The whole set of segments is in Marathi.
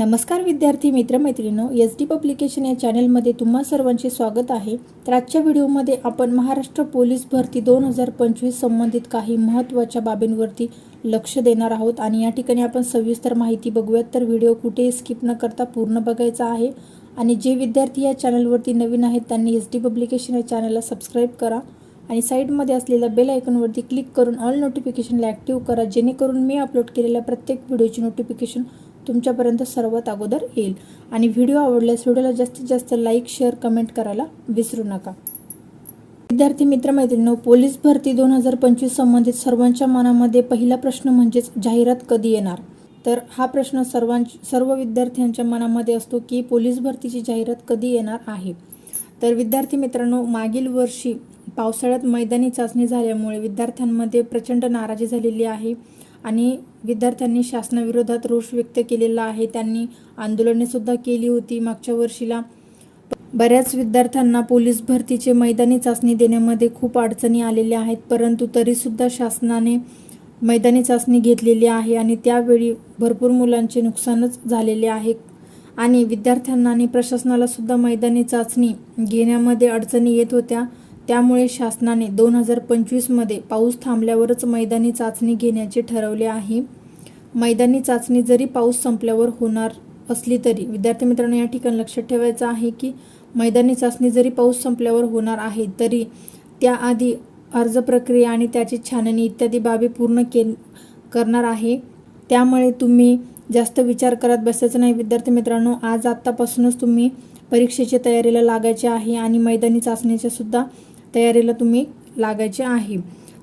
नमस्कार विद्यार्थी मित्रमैत्रिणो एस डी पब्लिकेशन या चॅनलमध्ये तुम्हा सर्वांचे स्वागत आहे. तर आजच्या व्हिडिओमध्ये आपण महाराष्ट्र पोलीस भरती दोन हजार पंचवीस संबंधित काही महत्त्वाच्या बाबींवरती लक्ष देणार आहोत. आणि या ठिकाणी आपण सविस्तर माहिती बघूयात. तर व्हिडिओ कुठेही स्किप न करता पूर्ण बघायचा आहे. आणि जे विद्यार्थी या चॅनलवरती नवीन आहेत त्यांनी एस डी पब्लिकेशन या चॅनलला सबस्क्राईब करा. आणि साईडमध्ये असलेल्या बेल आयकॉनवरती क्लिक करून ऑल नोटिफिकेशनला ॲक्टिव्ह करा. जेणेकरून मी अपलोड केलेल्या प्रत्येक व्हिडिओची नोटिफिकेशन तुमच्यापर्यंत सर्वात अगोदर येईल. आणि व्हिडिओ आवडल्यास व्हिडिओला जास्तीत जास्त लाईक शेअर कमेंट करायला विसरू नका. विद्यार्थी मित्रमैत्रिणींनो पोलीस भरती दोन हजार पंचवीस संबंधित सर्वांच्या मनामध्ये पहिला प्रश्न म्हणजेच जाहिरात कधी येणार? तर हा प्रश्न सर्वां सर्व विद्यार्थ्यांच्या मनामध्ये असतो की पोलीस भरतीची जाहिरात कधी येणार आहे? तर विद्यार्थी मित्रांनो मागील वर्षी पावसाळ्यात मैदानी चाचणी झाल्यामुळे विद्यार्थ्यांमध्ये प्रचंड नाराजी झालेली आहे. आणि विद्यार्थ्यांनी शासनाविरोधात रोष व्यक्त केलेला आहे. त्यांनी आंदोलने सुद्धा केली होती. मागच्या वर्षीला बऱ्याच विद्यार्थ्यांना पोलीस भरतीचे मैदानी चाचणी देण्यामध्ये खूप अडचणी आलेल्या आहेत परंतु तरीसुद्धा शासनाने मैदानी चाचणी घेतलेली आहे आणि त्यावेळी भरपूर मुलांचे नुकसानच झालेले आहे आणि विद्यार्थ्यांना आणि प्रशासनालासुद्धा मैदानी चाचणी घेण्यामध्ये अडचणी येत होत्या. त्यामुळे शासनाने दोन हजार पंचवीसमध्ये पाऊस थांबल्यावरच मैदानी चाचणी घेण्याचे ठरवले आहे. मैदानी चाचणी जरी पाऊस संपल्यावर होणार असली तरी विद्यार्थी मित्रांनो या ठिकाणी लक्षात ठेवायचं आहे की मैदानी चाचणी जरी पाऊस संपल्यावर होणार आहे तरी त्याआधी अर्ज प्रक्रिया आणि त्याची छाननी इत्यादी बाबी पूर्ण के करणार आहे. त्यामुळे तुम्ही जास्त विचार करत बसायचं नाही. विद्यार्थी मित्रांनो आज आत्तापासूनच तुम्ही परीक्षेच्या तयारीला लागायचे आहे आणि मैदानी चाचणीच्यासुद्धा तयारीला तुम्ही लागायचे आहे.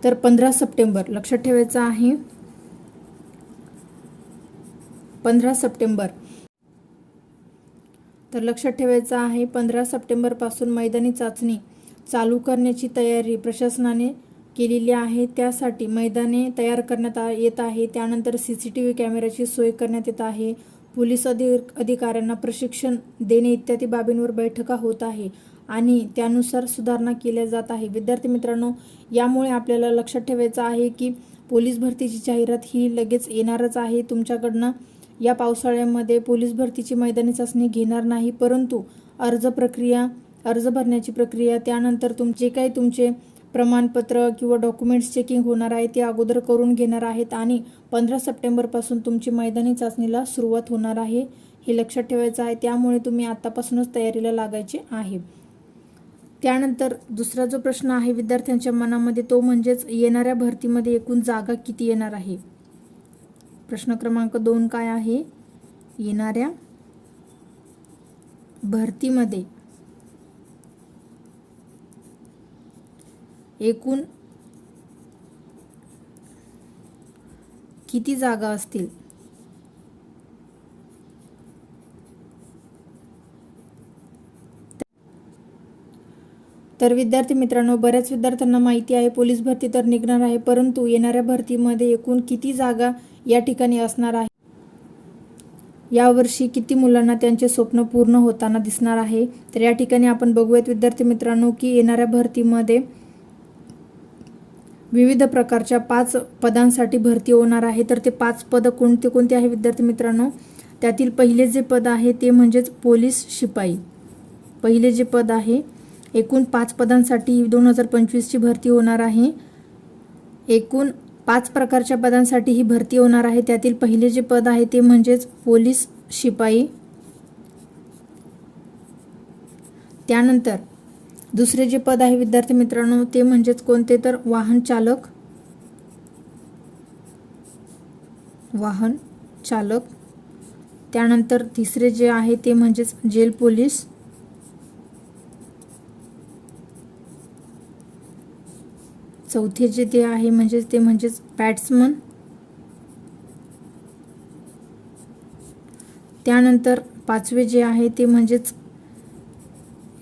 तर पंधरा सप्टेंबर लक्षात ठेवायचं आहे. पंधरा सप्टेंबर. तर लक्षात ठेवायचं आहे पंधरा सप्टेंबरपासून मैदानी चाचणी चालू करण्याची तयारी प्रशासनाने केलेली आहे. त्यासाठी मैदाने तयार करण्यात आ येत आहे. त्यानंतर सी सी टी व्ही कॅमेऱ्याची सोय करण्यात येत आहे. पोलीस अधिक अधिकाऱ्यांना प्रशिक्षण देणे इत्यादी बाबींवर बैठका होत आहे. आणि त्यानुसार सुधारणा केल्या जात आहे. विद्यार्थी मित्रांनो यामुळे आपल्याला लक्षात ठेवायचं आहे की पोलीस भरतीची जाहिरात ही लगेच येणारच आहे. तुमच्याकडनं या पावसाळ्यामध्ये पोलीस भरतीची मैदानी चाचणी घेणार नाही परंतु अर्ज प्रक्रिया अर्ज भरण्याची प्रक्रिया त्यानंतर तुम जे काही तुमचे प्रमाणपत्र किंवा डॉक्युमेंट्स चेकिंग होणार आहे ते अगोदर करून घेणार आहेत आणि पंधरा सप्टेंबरपासून तुमची मैदानी चाचणीला सुरुवात होणार आहे हे लक्षात ठेवायचं आहे. त्यामुळे तुम्ही आत्तापासूनच तयारीला लागायचे आहे. त्यानंतर दुसरा जो प्रश्न आहे विद्यार्थ्यांच्या मनामध्ये तो म्हणजेच येणाऱ्या भरतीमध्ये एकूण जागा किती येणार आहे? प्रश्न क्रमांक दोन काय आहे? येणाऱ्या भरतीमध्ये एकूण किती जागा असतील? तर विद्यार्थी मित्रांनो बऱ्याच विद्यार्थ्यांना माहिती आहे पोलीस भरती तर निघणार आहे परंतु येणाऱ्या भरतीमध्ये एकूण किती जागा या ठिकाणी असणार आहे? यावर्षी किती मुलांना त्यांचे स्वप्न पूर्ण होताना दिसणार आहे? तर या ठिकाणी आपण बघूयात विद्यार्थी मित्रांनो की येणाऱ्या भरतीमध्ये विविध प्रकारच्या पाच पदांसाठी भरती होणार आहे. तर ते पाच पदं कोणते कोणते आहे विद्यार्थी मित्रांनो? त्यातील पहिले जे पद आहे ते म्हणजेच पोलीस शिपाई. पहिले जे पद आहे एकूण पाच पदांसाठी दोन हजार पंचवीसची भरती होणार आहे. एकूण पाच प्रकारच्या पदांसाठी ही भरती होणार आहे. त्यातील पहिले जे पद आहे ते म्हणजेच पोलीस शिपाई. त्यानंतर दुसरे जे पद आहे विद्यार्थी मित्रांनो ते म्हणजेच कोणते? तर वाहन चालक. वाहन चालक. त्यानंतर तिसरे जे आहे ते म्हणजेच जेल पोलीस. चौथे जे ते आहे म्हणजेच ते म्हणजेच बॅट्समन त्यानंतर पाचवे जे आहे ते म्हणजेच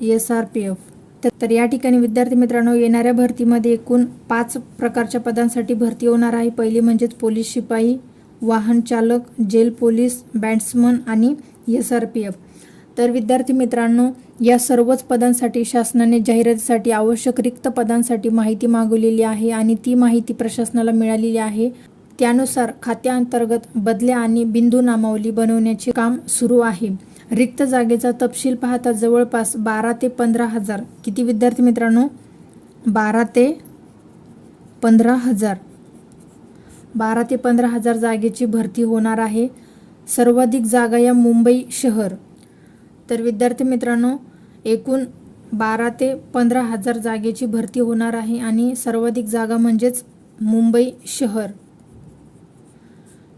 एस आर पी एफ तर या ठिकाणी विद्यार्थी मित्रांनो येणाऱ्या भरतीमध्ये एकूण पाच प्रकारच्या पदांसाठी भरती होणार आहे. पहिली म्हणजेच पोलीस शिपाई वाहन चालक जेल पोलीस बॅट्समन आणि एस आर पी एफ तर विद्यार्थी मित्रांनो या सर्वच पदांसाठी शासनाने जाहिरातीसाठी आवश्यक रिक्त पदांसाठी माहिती मागवलेली आहे आणि ती माहिती प्रशासनाला मिळालेली आहे. त्यानुसार खात्याअंतर्गत बदल्या आणि बिंदू नामावली बनवण्याचे काम सुरू आहे. रिक्त जागेचा तपशील पाहता जवळपास बारा ते पंधरा हजार. किती विद्यार्थी मित्रांनो? बारा ते पंधरा हजार. बारा ते पंधरा हजार जागेची भरती होणार आहे. सर्वाधिक जागा या मुंबई शहर. तर विद्यार्थी मित्रांनो एकूण बारा ते पंधरा हजार जागेची भरती होणार आहे आणि सर्वाधिक जागा म्हणजेच मुंबई शहर.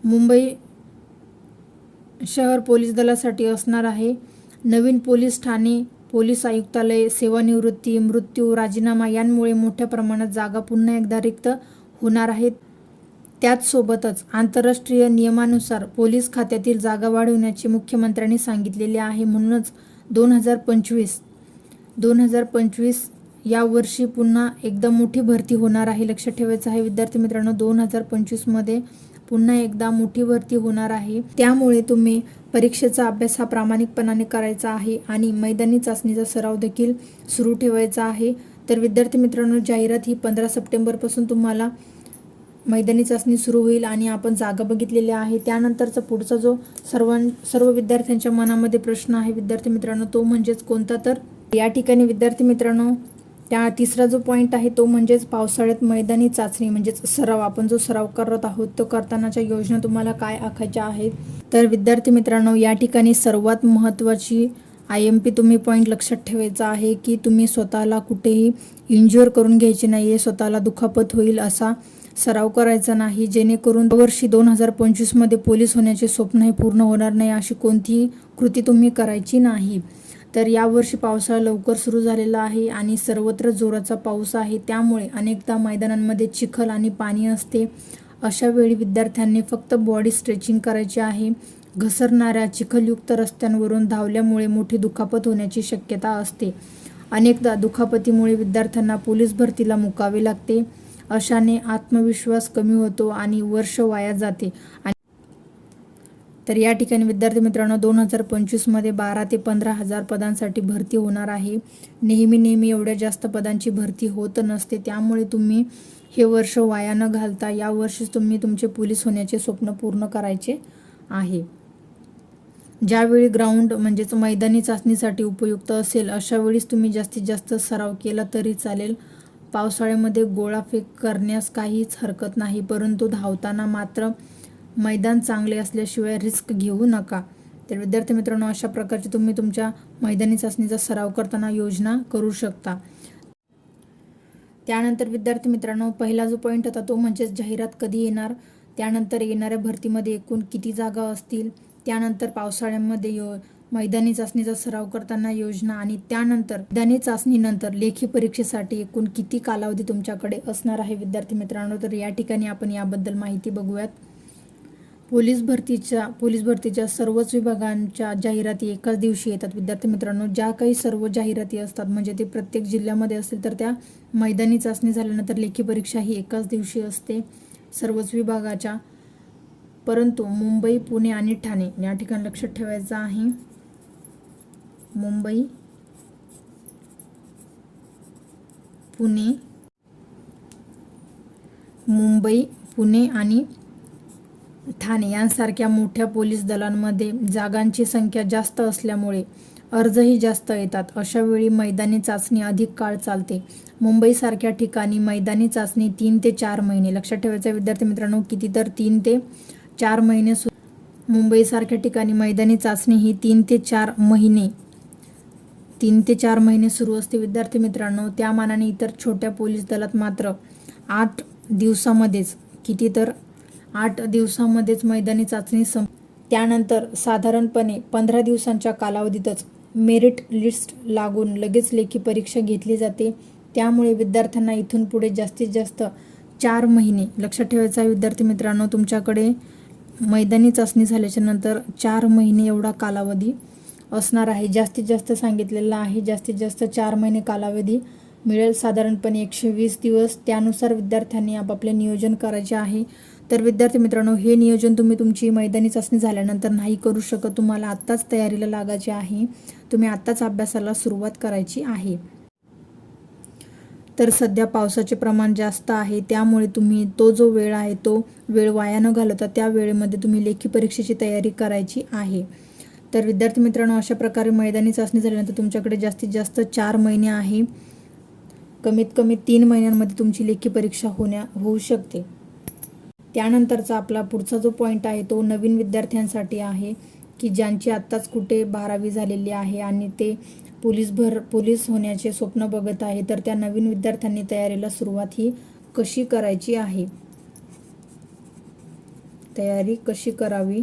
मुंबई शहर पोलीस दलासाठी असणार आहे. नवीन पोलीस ठाणे पोलीस आयुक्तालय सेवानिवृत्ती मृत्यू राजीनामा यांमुळे मोठ्या प्रमाणात जागा पुन्हा एकदा रिक्त होणार आहेत. त्याचसोबतच आंतरराष्ट्रीय नियमानुसार पोलीस खात्यातील जागा वाढवण्याचे मुख्यमंत्र्यांनी सांगितलेले आहे म्हणूनच दोन हजार पंचवीस दोन हजार पंचवीस या वर्षी पुन्हा एकदा मोठी भरती होणार आहे. लक्षात ठेवायचं आहे विद्यार्थी मित्रांनो दोन हजार पंचवीसमध्ये पुन्हा एकदा मोठी भरती होणार आहे. त्यामुळे तुम्ही परीक्षेचा अभ्यास हा प्रामाणिकपणाने करायचा आहे आणि मैदानी चाचणीचा सराव देखील सुरू ठेवायचा आहे. तर विद्यार्थी मित्रांनो जाहिरात ही पंधरा सप्टेंबरपासून तुम्हाला मैदानी चाचणी सुरू होईल आणि आपण जागा बघितलेल्या आहे त्यानंतरचा पुढचा जो सर्वां सर्व विद्यार्थ्यांच्या मनामध्ये प्रश्न आहे विद्यार्थी मित्रांनो तो म्हणजेच कोणता तर? या ठिकाणी विद्यार्थी मित्रांनो त्या तिसरा जो पॉईंट आहे तो म्हणजेच पावसाळ्यात मैदानी चाचणी म्हणजेच सराव. आपण जो सराव करत आहोत तो करतानाच्या योजना तुम्हाला काय आखायच्या आहेत? तर विद्यार्थी मित्रांनो या ठिकाणी सर्वात महत्त्वाची आय एम पी तुम्ही पॉईंट लक्षात ठेवायचा आहे की तुम्ही स्वतःला कुठेही इंज्युअर करून घ्यायचे नाही आहे स्वतःला दुखापत होईल असा सराव करायचा नाही. जेणेकरून वर्षी दोन हजार पंचवीसमध्ये पोलीस होण्याचे स्वप्न हे पूर्ण होणार नाही अशी कोणतीही कृती तुम्ही करायची नाही. तर यावर्षी पावसाळा लवकर सुरू झालेला आहे आणि सर्वत्र जोराचा पाऊस आहे. त्यामुळे अनेकदा मैदानांमध्ये चिखल आणि पाणी असते. अशा वेळी विद्यार्थ्यांनी फक्त बॉडी स्ट्रेचिंग करायची आहे. घसरणाऱ्या चिखलयुक्त रस्त्यांवरून धावल्यामुळे मोठी दुखापत होण्याची शक्यता असते. अनेकदा दुखापतीमुळे विद्यार्थ्यांना पोलीस भरतीला मुकावे लागते. अशाने आत्मविश्वास कमी होतो आणि वर्ष वाया जाते. आणि तर या ठिकाणी विद्यार्थी मित्रांनो दोन हजार पंचवीसमध्ये बारा ते पंधरा हजार पदांसाठी भरती होणार आहे. नेहमी नेहमी एवढ्या जास्त पदांची भरती होत नसते. त्यामुळे तुम्ही हे वर्ष वाया न घालता या वर्षीच तुम्ही तुमचे पोलीस होण्याचे स्वप्न पूर्ण करायचे आहे. ज्यावेळी ग्राउंड म्हणजेच मैदानी चाचणीसाठी उपयुक्त असेल अशावेळीच तुम्ही जास्तीत जास्त सराव केला तरी चालेल. पावसाळ्यामध्ये गोळाफेक करण्यास काहीच हरकत नाही परंतु धावताना मात्र मैदान चांगले असल्याशिवाय रिस्क घेऊ नका. तर विद्यार्थी मित्रांनो अशा प्रकारचे तुम्ही तुमच्या मैदानी चाचणीचा सराव करताना योजना करू शकता. त्यानंतर विद्यार्थी मित्रांनो पहिला जो पॉईंट होता तो म्हणजेच जाहिरात कधी येणार? त्यानंतर येणाऱ्या भरतीमध्ये एकूण किती जागा असतील? त्यानंतर पावसाळ्यामध्ये यो मैदानी चाचणीचा सराव करताना योजना आणि त्यानंतर मैदानी चाचणीनंतर लेखी परीक्षेसाठी एकूण किती कालावधी तुमच्याकडे असणार आहे? विद्यार्थी मित्रांनो तर या ठिकाणी आपण याबद्दल माहिती बघूयात. पोलीस भरतीच्या पोलीस भरतीच्या सर्वच विभागांच्या जाहिराती एकाच दिवशी येतात. विद्यार्थी मित्रांनो ज्या काही सर्व जाहिराती असतात म्हणजे ते प्रत्येक जिल्ह्यामध्ये असतील तर त्या मैदानी चाचणी झाल्यानंतर लेखी परीक्षा ही एकाच दिवशी असते. सर्वच विभागाच्या परंतु मुंबई पुणे आणि ठाणे या ठिकाणी लक्षात ठेवायचं आहे. मुंबई पुणे मुंबई पुणे आणि ठाणे यांसारख्या मोठ्या पोलीस दलांमध्ये जागांची संख्या जास्त असल्यामुळे अर्जही जास्त येतात. अशा वेळी मैदानी चाचणी अधिक काळ चालते. मुंबईसारख्या ठिकाणी मैदानी चाचणी तीन ते चार महिने. लक्षात ठेवायचं विद्यार्थी मित्रांनो किती तर तीन ते चार महिने सु मुंबईसारख्या ठिकाणी मैदानी चाचणी ही तीन ते चार महिने तीन ते चार महिने सुरू असते विद्यार्थी मित्रांनो. त्या मानाने इतर छोट्या पोलीस दलात मात्र आठ दिवसामध्येच किती तर आठ दिवसामध्येच मैदानी चाचणी सं त्यानंतर साधारणपणे पंधरा दिवसांच्या कालावधीतच मेरिट लिस्ट लागून लगेच लेखी परीक्षा घेतली जाते. त्यामुळे विद्यार्थ्यांना इथून पुढे जास्तीत जास्त चार महिने लक्षात ठेवायचं आहे विद्यार्थी मित्रांनो तुमच्याकडे मैदानी चाचणी झाल्याच्यानंतर चार महिने एवढा कालावधी असणार आहे. जास्तीत जास्त सांगितलेलं आहे. जास्तीत जास्त चार महिने कालावधी मिळेल. साधारणपणे एकशे वीस दिवस. त्यानुसार विद्यार्थ्यांनी आपापले नियोजन करायचे आहे. तर विद्यार्थी मित्रांनो हे नियोजन तुम्ही तुमची मैदानी चाचणी झाल्यानंतर नाही करू शकत. तुम्हाला आत्ताच तयारीला लागायचे आहे. तुम्ही आत्ताच अभ्यासाला सुरुवात करायची आहे. तर सध्या पावसाचे प्रमाण जास्त आहे. त्यामुळे तुम्ही तो जो वेळ आहे तो वेळ वाया न घालवता त्या वेळेमध्ये तुम्ही लेखी परीक्षेची तयारी करायची आहे. तर विद्यार्थी मित्रांनो अशा प्रकारे मैदानी चाचणी झाल्यानंतर तुमच्याकडे जास्तीत जास्त चार महिने आहे. कमीत कमी तीन महिन्यांमध्ये तुमची लेखी परीक्षा होण्या होऊ शकते. त्यानंतरचा आपला पुढचा जो पॉईंट आहे तो नवीन विद्यार्थ्यांसाठी आहे की ज्यांची आत्ताच कुठे बारावी झालेली आहे आणि ते पोलीस भर पोलीस होण्याचे स्वप्न बघत आहे तर त्या नवीन विद्यार्थ्यांनी तयारीला सुरुवात ही कशी करायची आहे? तयारी कशी करावी?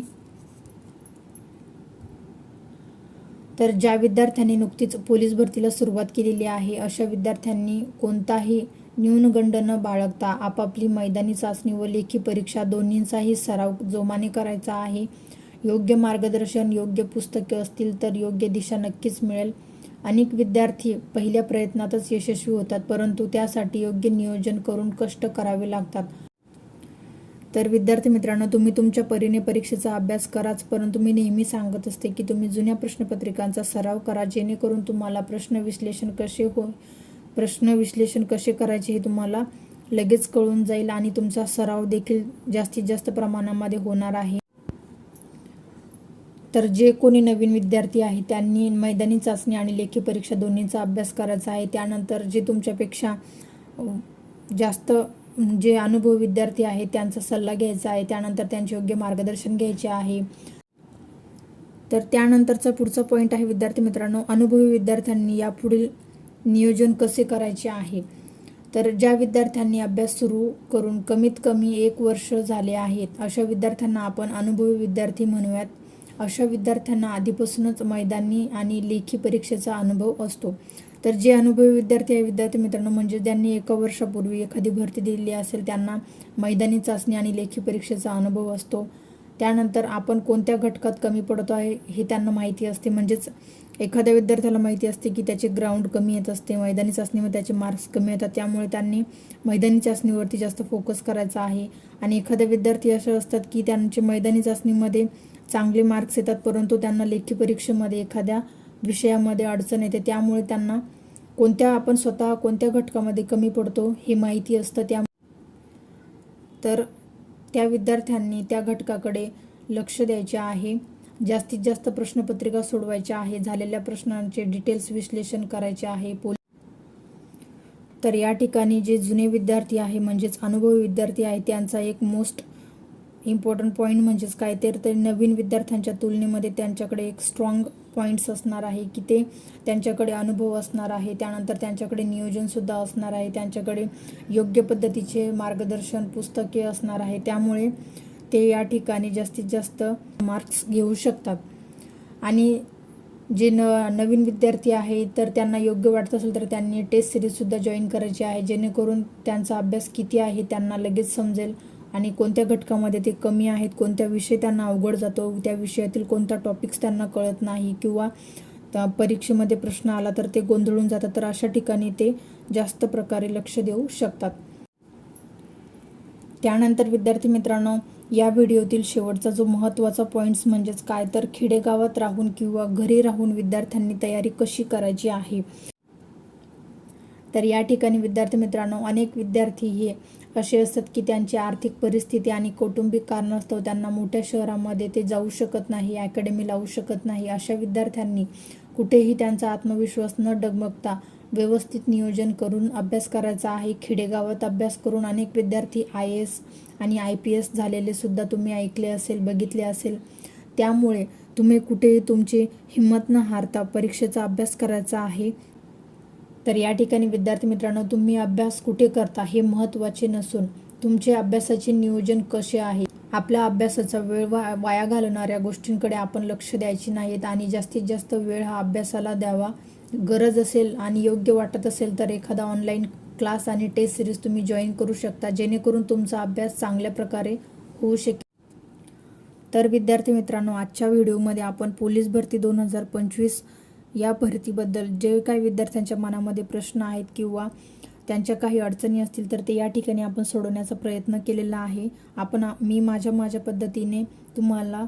तर ज्या विद्यार्थ्यांनी नुकतीच पोलीस भरतीला सुरुवात केलेली आहे अशा विद्यार्थ्यांनी कोणताही न्यूनगंड न बाळगता आपापली मैदानी चाचणी व लेखी परीक्षा दोन्हींचाही सराव जोमाने करायचा आहे. योग्य मार्गदर्शन योग्य पुस्तके असतील तर योग्य दिशा नक्कीच मिळेल. अनेक विद्यार्थी पहिल्या प्रयत्नातच यशस्वी होतात परंतु त्यासाठी योग्य नियोजन करून कष्ट करावे लागतात. तर विद्यार्थी मित्रांनो तुम्ही तुमच्या परीने परीक्षेचा अभ्यास कराच परंतु मी नेहमी सांगत असते की तुम्ही जुन्या प्रश्नपत्रिकांचा सराव करा जेणेकरून तुम्हाला प्रश्न विश्लेषण कसे हो प्रश्न विश्लेषण कसे करायचे हे तुम्हाला लगेच कळून जाईल आणि तुमचा सराव देखील जास्तीत जास्त प्रमाणामध्ये होणार आहे. तर जे कोणी नवीन विद्यार्थी आहे त्यांनी मैदानी चाचणी आणि लेखी परीक्षा दोन्हीचा अभ्यास करायचा आहे. त्यानंतर जे तुमच्यापेक्षा जास्त जे अनुभवी विद्यार्थी आहेत त्यांचा सल्ला घ्यायचा आहे त्यानंतर त्यांचे योग्य मार्गदर्शन घ्यायचे आहे. तर त्यानंतरचा पुढचा पॉईंट आहे विद्यार्थी मित्रांनो अनुभवी विद्यार्थ्यांनी यापुढील नियोजन कसे करायचे आहे? तर ज्या विद्यार्थ्यांनी अभ्यास सुरू करून कमीत कमी एक वर्ष झाले आहेत अशा विद्यार्थ्यांना आपण अनुभवी विद्यार्थी म्हणूयात. अशा विद्यार्थ्यांना आधीपासूनच मैदानी आणि लेखी परीक्षेचा अनुभव असतो. तर जे अनुभवी विद्यार्थी आहे विद्यार्थी मित्रांनो म्हणजे ज्यांनी एका वर्षापूर्वी एखादी भरती दिलेली असेल त्यांना मैदानी चाचणी आणि लेखी परीक्षेचा अनुभव असतो. त्यानंतर आपण कोणत्या घटकात कमी पडतो आहे हे त्यांना माहिती असते. म्हणजेच एखाद्या विद्यार्थ्याला माहिती असते की त्याचे ग्राउंड कमी येत असते मैदानी चाचणीमध्ये त्याचे मार्क्स कमी येतात. त्यामुळे त्यांनी मैदानी चाचणीवरती जास्त फोकस करायचा आहे. आणि एखाद्या विद्यार्थी असे असतात की त्यांचे मैदानी चाचणीमध्ये चांगले मार्क्स येतात परंतु त्यांना लेखी परीक्षेमध्ये एखाद्या विषयामध्ये अडचण येते त्यामुळे त्यांना कोणत्या आपण स्वतः कोणत्या घटकामध्ये कमी पडतो हे माहिती असतं त्या तर त्या विद्यार्थ्यांनी त्या घटकाकडे लक्ष द्यायचे आहे. जास्तीत जास्त प्रश्नपत्रिका सोडवायच्या आहे झालेल्या प्रश्नांचे डिटेल्स विश्लेषण करायचे आहे. पोल तर या ठिकाणी जे जुने विद्यार्थी आहे म्हणजेच अनुभवी विद्यार्थी आहे त्यांचा एक मोस्ट इम्पॉर्टंट पॉईंट म्हणजेच काय? तर नवीन विद्यार्थ्यांच्या तुलनेमध्ये त्यांच्याकडे एक स्ट्रॉंग पॉईंट्स असणार आहे की ते त्यांच्याकडे अनुभव असणार आहे त्यानंतर त्यांच्याकडे नियोजनसुद्धा असणार आहे त्यांच्याकडे योग्य पद्धतीचे मार्गदर्शन पुस्तके असणार आहे त्यामुळे ते या ठिकाणी जास्तीत जास्त मार्क्स घेऊ शकतात. आणि जे न नवीन विद्यार्थी आहे तर त्यांना योग्य वाटत असेल तर त्यांनी टेस्ट सिरीजसुद्धा जॉईन करायची आहे जेणेकरून त्यांचा अभ्यास किती आहे त्यांना लगेच समजेल. आणि कोणत्या घटकामध्ये ते कमी आहेत कोणत्या विषय त्यांना अवघड जातो त्या विषयातील कोणता टॉपिक्स त्यांना कळत नाही किंवा त्या परीक्षेमध्ये प्रश्न आला तर ते गोंधळून जातात तर अशा ठिकाणी ते जास्त प्रकारे लक्ष देऊ शकतात. त्यानंतर विद्यार्थी मित्रांनो या व्हिडिओतील शेवटचा जो महत्त्वाचा पॉईंट्स म्हणजेच काय तर खेडेगावात राहून किंवा घरी राहून विद्यार्थ्यांनी तयारी कशी करायची आहे? तर या ठिकाणी विद्यार्थी मित्रांनो अनेक विद्यार्थी हे असे असतात की त्यांची आर्थिक परिस्थिती आणि कौटुंबिक कारणास्तव त्यांना मोठ्या शहरामध्ये ते जाऊ शकत नाही अकॅडमी लावू शकत नाही. अशा विद्यार्थ्यांनी कुठेही त्यांचा आत्मविश्वास न डगमगता व्यवस्थित नियोजन करून अभ्यास करायचा आहे. खेडेगावात अभ्यास करून अनेक विद्यार्थी आय एस आणि आय पी एस झालेले सुद्धा तुम्ही ऐकले असेल बघितले असेल. त्यामुळे तुम्ही कुठेही तुमची हिंमत न हारता परीक्षेचा अभ्यास करायचा आहे. तर या ठिकाणी विद्यार्थी मित्रांनो तुम्ही अभ्यास कुठे करता हे महत्त्वाचे नसून तुमचे अभ्यासाचे नियोजन कसे आहे? आपल्या अभ्यासाचा वेळ वा वाया घालवणाऱ्या गोष्टींकडे आपण लक्ष द्यायचे नाहीत आणि जास्तीत जास्त वेळ हा अभ्यासाला द्यावा गरज असेल आणि योग्य वाटत असेल तर एखादा ऑनलाईन क्लास आणि टेस्ट सिरीज तुम्ही जॉईन करू शकता जेणेकरून तुमचा अभ्यास चांगल्या प्रकारे होऊ शकेल. तर विद्यार्थी मित्रांनो आजच्या व्हिडिओमध्ये आपण पोलीस भरती दोन हजार पंचवीस या भरतीबद्दल जे काही विद्यार्थ्यांच्या मनामध्ये प्रश्न आहेत किंवा त्यांच्या काही अडचणी असतील तर ते या ठिकाणी आपण सोडवण्याचा प्रयत्न केलेला आहे. आपण मी माझ्या माझ्या पद्धतीने तुम्हाला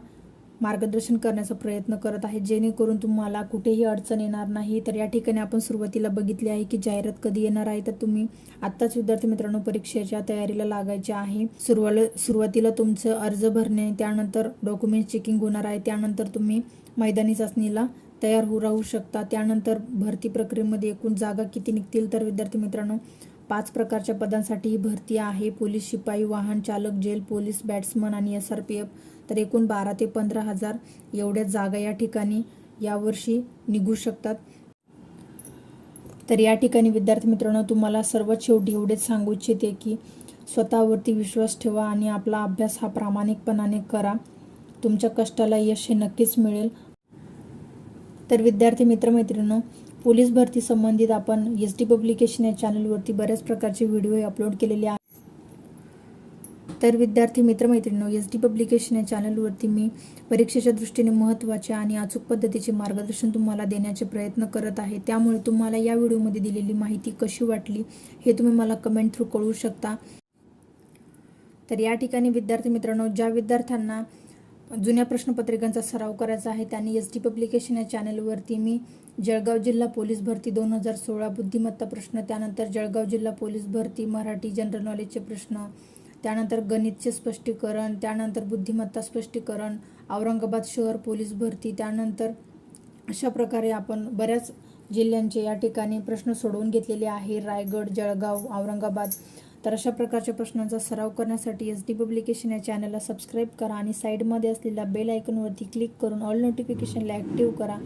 मार्गदर्शन करण्याचा प्रयत्न करत आहे. जेणेकरून तुम्हाला कुठेही अडचण येणार नाही. तर या ठिकाणी आपण सुरुवातीला बघितले आहे की जाहिरात कधी येणार आहे तर तुम्ही आत्ताच विद्यार्थी मित्रांनो परीक्षेच्या तयारीला लागायचे आहे. सुरुवाला सुरुवातीला तुमचं अर्ज भरणे त्यानंतर डॉक्युमेंट चेकिंग होणार आहे. त्यानंतर तुम्ही मैदानी चाचणीला तयार हो राहू शकता त्यानंतर भरती प्रक्रियेमध्ये एकूण जागा किती निघतील? तर विद्यार्थी मित्रांनो पाच प्रकारच्या पदांसाठी ही भरती आहे. पोलीस शिपाई वाहन चालक जेल पोलीस बॅट्समन आणि एस आर पी एफ तर एकूण बारा ते पंधरा हजार एवढ्या जागा या ठिकाणी यावर्षी निघू शकतात. तर या ठिकाणी विद्यार्थी मित्रांनो तुम्हाला सर्वात शेवटी एवढेच सांगू इच्छिते की स्वतःवरती विश्वास ठेवा आणि आपला अभ्यास हा प्रामाणिकपणाने करा. तुमच्या कष्टाला यश हे नक्कीच मिळेल. तर विद्यार्थी मित्रमैत्रिणं पोलीस भरती संबंधित आपण एस डी पब्लिकेशन या चॅनलवरती बऱ्याच प्रकारचे व्हिडिओ अपलोड केलेले आहेत. तर विद्यार्थी मित्रमैत्रिणींनो एस डी पब्लिकेशन या चॅनलवरती मी परीक्षेच्या दृष्टीने महत्त्वाचे आणि अचूक पद्धतीचे मार्गदर्शन तुम्हाला देण्याचे प्रयत्न करत आहे. त्यामुळे तुम्हाला या व्हिडिओमध्ये दिलेली माहिती कशी वाटली हे तुम्ही मला कमेंट थ्रू कळवू शकता. तर या ठिकाणी विद्यार्थी मित्रांनो ज्या विद्यार्थ्यांना जुन्या प्रश्नपत्रिकांचा सराव करायचा आहे. त्यांनी एस टी पब्लिकेशन या चॅनलवरती मी जळगाव जिल्हा पोलीस भरती दोन हजार सोळा बुद्धिमत्ता प्रश्न त्यानंतर जळगाव जिल्हा पोलीस भरती मराठी जनरल नॉलेजचे प्रश्न त्यानंतर गणितचे स्पष्टीकरण त्यानंतर बुद्धिमत्ता स्पष्टीकरण औरंगाबाद शहर पोलीस भरती त्यानंतर अशा प्रकारे आपण बऱ्याच जिल्ह्यांचे या ठिकाणी प्रश्न सोडवून घेतलेले आहे. रायगड जळगाव औरंगाबाद तर अशा प्रकारच्या प्रश्नांचा सराव करण्यासाठी एस डी पब्लिकेशन या चॅनलला सबस्क्राईब करा आणि साईडमध्ये असलेल्या बेल आयकॉनवरती क्लिक करून ऑल नोटिफिकेशनला ॲक्टिव्ह करा.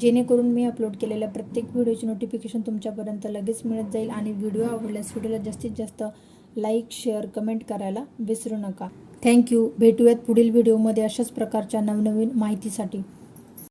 जेणेकरून मी अपलोड केलेल्या प्रत्येक व्हिडिओची नोटिफिकेशन तुमच्यापर्यंत लगेच मिळत जाईल आणि व्हिडिओ आवडल्यास व्हिडिओला जास्तीत जास्त लाईक शेअर कमेंट करायला विसरू नका. थँक्यू भेटूयात पुढील व्हिडिओमध्ये अशाच प्रकारच्या नवनवीन माहितीसाठी.